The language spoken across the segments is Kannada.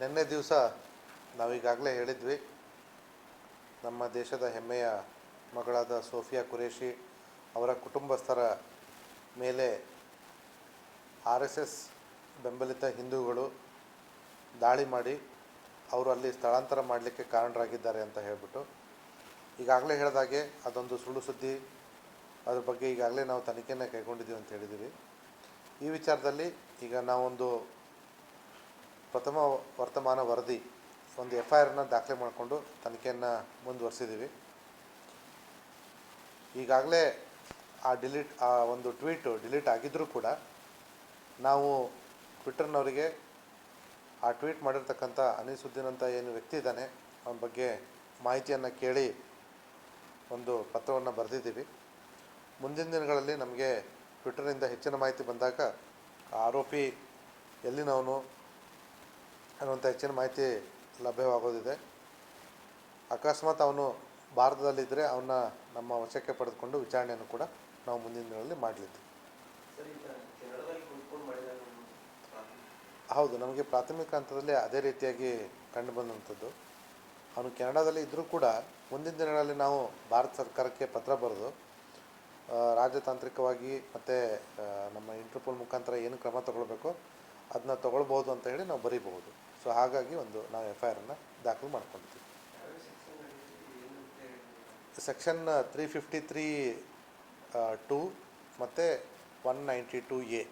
ನಿನ್ನೆ ದಿವಸ ನಾವೀಗಾಗಲೇ ಹೇಳಿದ್ವಿ, ನಮ್ಮ ದೇಶದ ಹೆಮ್ಮೆಯ ಮಗಳಾದ ಸೋಫಿಯಾ ಕುರೇಶಿ ಅವರ ಕುಟುಂಬಸ್ಥರ ಮೇಲೆ ಆರ್ ಎಸ್ ಎಸ್ ಬೆಂಬಲಿತ ಹಿಂದೂಗಳು ದಾಳಿ ಮಾಡಿ ಅವರು ಅಲ್ಲಿ ಸ್ಥಳಾಂತರ ಮಾಡಲಿಕ್ಕೆ ಕಾರಣರಾಗಿದ್ದಾರೆ ಅಂತ ಹೇಳಿಬಿಟ್ಟು, ಈಗಾಗಲೇ ಹೇಳಿದಾಗೆ ಅದೊಂದು ಸುಳ್ಳು ಸುದ್ದಿ, ಅದ್ರ ಬಗ್ಗೆ ಈಗಾಗಲೇ ನಾವು ತನಿಖೆಯನ್ನು ಕೈಗೊಂಡಿದ್ದೀವಿ ಅಂತ ಹೇಳಿದ್ದೀವಿ. ಈ ವಿಚಾರದಲ್ಲಿ ಈಗ ನಾವೊಂದು ಪ್ರಥಮ ವರ್ತಮಾನ ವರದಿ ಒಂದು ಎಫ್ ಐ ಆರ್ನ ದಾಖಲೆ ಮಾಡಿಕೊಂಡು ತನಿಖೆಯನ್ನು ಮುಂದುವರೆಸಿದ್ದೀವಿ. ಈಗಾಗಲೇ ಆ ಡಿಲೀಟ್, ಆ ಒಂದು ಟ್ವೀಟು ಡಿಲೀಟ್ ಆಗಿದ್ದರೂ ಕೂಡ ನಾವು ಟ್ವಿಟರ್ನವರಿಗೆ ಆ ಟ್ವೀಟ್ ಮಾಡಿರ್ತಕ್ಕಂಥ ಅನಿಸುದ್ದೀನ್ ಅಂತ ಏನು ವ್ಯಕ್ತಿ ಇದ್ದಾನೆ, ಅವನ ಬಗ್ಗೆ ಮಾಹಿತಿಯನ್ನು ಕೇಳಿ ಒಂದು ಪತ್ರವನ್ನು ಬರೆದಿದ್ದೀವಿ. ಮುಂದಿನ ದಿನಗಳಲ್ಲಿ ನಮಗೆ ಟ್ವಿಟರ್ನಿಂದ ಹೆಚ್ಚಿನ ಮಾಹಿತಿ ಬಂದಾಗ ಆರೋಪಿ ಎಲ್ಲಿನವನು ಅನ್ನುವಂಥ ಹೆಚ್ಚಿನ ಮಾಹಿತಿ ಲಭ್ಯವಾಗೋದಿದೆ. ಅಕಸ್ಮಾತ್ ಅವನು ಭಾರತದಲ್ಲಿದ್ದರೆ ಅವನ್ನ ನಮ್ಮ ವಶಕ್ಕೆ ಪಡೆದುಕೊಂಡು ವಿಚಾರಣೆಯನ್ನು ಕೂಡ ನಾವು ಮುಂದಿನ ದಿನಗಳಲ್ಲಿ ಮಾಡಲಿದ್ದೀವಿ ಮಾಡಿದಾಗ ಹೌದು ನಮಗೆ ಪ್ರಾಥಮಿಕ ಹಂತದಲ್ಲಿ ಅದೇ ರೀತಿಯಾಗಿ ಕಂಡು ಬಂದಂಥದ್ದು. ಅವನು ಕೆನಡಾದಲ್ಲಿ ಇದ್ದರೂ ಕೂಡ ಮುಂದಿನ ದಿನಗಳಲ್ಲಿ ನಾವು ಭಾರತ ಸರ್ಕಾರಕ್ಕೆ ಪತ್ರ ಬರೆದು ರಾಜತಾಂತ್ರಿಕವಾಗಿ ಮತ್ತು ನಮ್ಮ ಇಂಟರ್ಪೋಲ್ ಮುಖಾಂತರ ಏನು ಕ್ರಮ ತಗೊಳ್ಬೇಕೋ ಅದನ್ನ ತೊಗೊಳ್ಬೋದು ಅಂತ ಹೇಳಿ ನಾವು ಬರೀಬಹುದು. ಸೊ ಹಾಗಾಗಿ ಒಂದು ನಾವು ಎಫ್ ಐ ಆರನ್ನು ದಾಖಲು ಮಾಡ್ಕೊಂಡಿದ್ದೀವಿ. Section three fifty three two ಮತ್ತು ಒನ್ ನೈಂಟಿ ಟೂ ಎ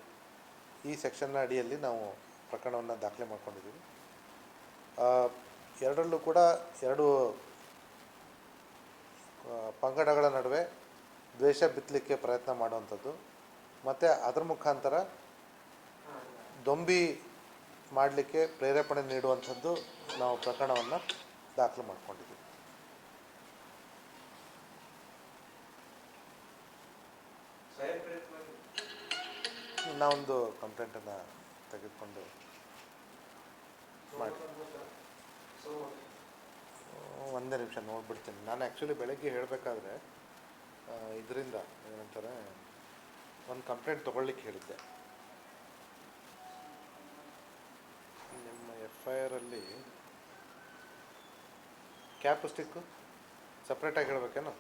ಈ ಸೆಕ್ಷನ್ನ ಅಡಿಯಲ್ಲಿ ನಾವು ಪ್ರಕರಣವನ್ನು ದಾಖಲೆ ಮಾಡ್ಕೊಂಡಿದ್ದೀವಿ. ಎರಡರಲ್ಲೂ ಕೂಡ ಎರಡು ಪಂಗಡಗಳ ನಡುವೆ ದ್ವೇಷ ಬಿತ್ತಲಿಕ್ಕೆ ಪ್ರಯತ್ನ ಮಾಡುವಂಥದ್ದು. ಮತ್ತು ಅದರ ಮುಖಾಂತರ ದೊಂಬಿ ಮಾಡಲಿಕ್ಕೆ ಪ್ರೇರೇಪಣೆ ನೀಡುವಂಥದ್ದು ನಾವು ಪ್ರಕರಣವನ್ನು ದಾಖಲು ಮಾಡಿಕೊಂಡಿದ್ದೀವಿ. ನಾವೊಂದು ಕಂಪ್ಲೇಂಟನ್ನು ತೆಗೆದುಕೊಂಡು ಮಾಡಿ. ಒಂದೇ ನಿಮಿಷ ನೋಡ್ಬಿಡ್ತೀನಿ. ನಾನು ಆ್ಯಕ್ಚುಲಿ ಬೆಳಗ್ಗೆ ಹೇಳಬೇಕಾದ್ರೆ ಇದರಿಂದ ಏನಂತಾರೆ, ಒಂದು ಕಂಪ್ಲೇಂಟ್ ತೊಗೊಳ್ಲಿಕ್ಕೆ ಹೇಳಿದ್ದೆ ನಿಮ್ಮ ಆರಲ್ಲಿ ಕ್ಯಾಪ್ ಸ್ಟಿಕ್ಕು ಸಪ್ರೇಟಾಗಿ ಹೇಳ್ಬೇಕೇನು?